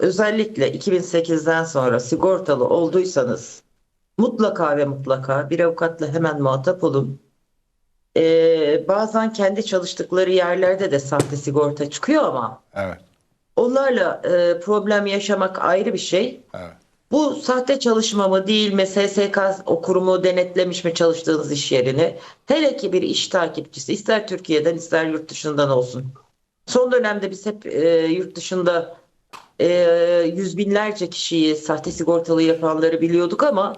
özellikle 2008'den sonra sigortalı olduysanız mutlaka ve mutlaka bir avukatla hemen muhatap olun. Ee, bazen kendi çalıştıkları yerlerde de sahte sigorta çıkıyor ama Evet. onlarla e, problem yaşamak ayrı bir şey. Evet. Bu sahte çalışma mı değil mi, SSK okurumu denetlemiş mi çalıştığınız iş yerini? Hele ki bir iş takipçisi ister Türkiye'den ister yurt dışından olsun. Son dönemde biz hep e, yurt dışında e, yüz binlerce kişiyi sahte sigortalı yapanları biliyorduk ama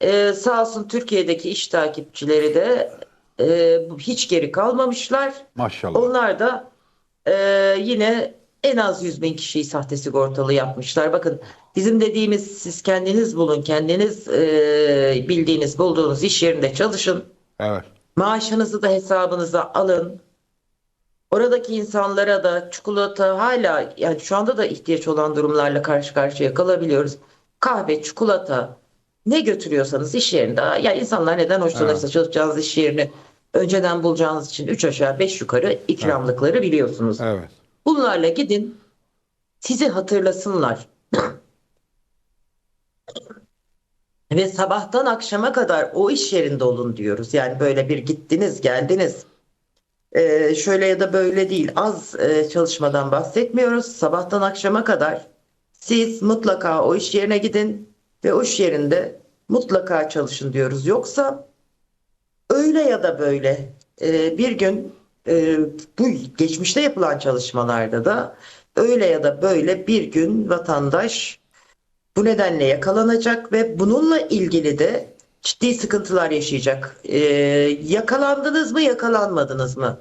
e, sağ olsun Türkiye'deki iş takipçileri de e, hiç geri kalmamışlar. Maşallah. Onlar da e, yine en az 100 bin kişiyi sahte sigortalı yapmışlar. Bakın bizim dediğimiz siz kendiniz bulun, kendiniz e, bildiğiniz, bulduğunuz iş yerinde çalışın. Evet. Maaşınızı da hesabınıza alın. Oradaki insanlara da çikolata hala yani şu anda da ihtiyaç olan durumlarla karşı karşıya kalabiliyoruz. Kahve, çikolata ne götürüyorsanız iş yerinde ya insanlar neden hoşlanırsa çalışacağınız iş yerini önceden bulacağınız için 3 aşağı 5 yukarı ikramlıkları biliyorsunuz. Evet. Bunlarla gidin sizi hatırlasınlar. Ve sabahtan akşama kadar o iş yerinde olun diyoruz. Yani böyle bir gittiniz geldiniz. Ee, şöyle ya da böyle değil. Az e, çalışmadan bahsetmiyoruz. Sabahtan akşama kadar siz mutlaka o iş yerine gidin ve o iş yerinde mutlaka çalışın diyoruz. Yoksa öyle ya da böyle e, bir gün e, bu geçmişte yapılan çalışmalarda da öyle ya da böyle bir gün vatandaş bu nedenle yakalanacak ve bununla ilgili de ciddi sıkıntılar yaşayacak. E, yakalandınız mı yakalanmadınız mı?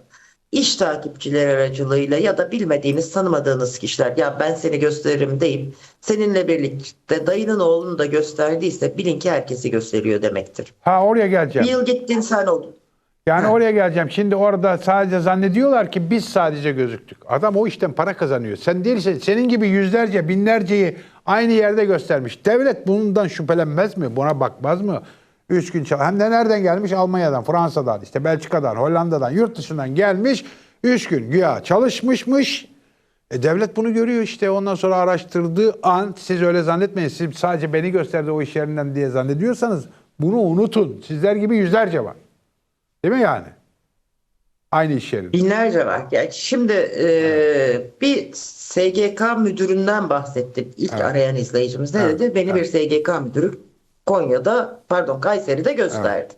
İş takipçileri aracılığıyla ya da bilmediğiniz tanımadığınız kişiler ya ben seni gösteririm deyip seninle birlikte dayının oğlunu da gösterdiyse bilin ki herkesi gösteriyor demektir. Ha oraya geleceğim. Bir yıl gittin sen oldun. Yani Ha. oraya geleceğim. Şimdi orada sadece zannediyorlar ki biz sadece gözüktük. Adam o işten para kazanıyor. Sen değilse senin gibi yüzlerce, binlerceyi aynı yerde göstermiş. Devlet bundan şüphelenmez mi? Buna bakmaz mı? Üç gün çal. Hem de nereden gelmiş? Almanya'dan, Fransa'dan, işte Belçika'dan, Hollanda'dan, yurt dışından gelmiş. Üç gün güya çalışmışmış. E devlet bunu görüyor işte. Ondan sonra araştırdığı an siz öyle zannetmeyin. Siz sadece beni gösterdi o iş yerinden diye zannediyorsanız bunu unutun. Sizler gibi yüzlerce var. Değil mi yani? Aynı iş yerinde. Binlerce var. Yani şimdi e, bir SGK müdüründen bahsettim. İlk Evet. arayan izleyicimiz ne Evet, dedi? Beni bir SGK müdürü Konya'da pardon Kayseri'de gösterdi.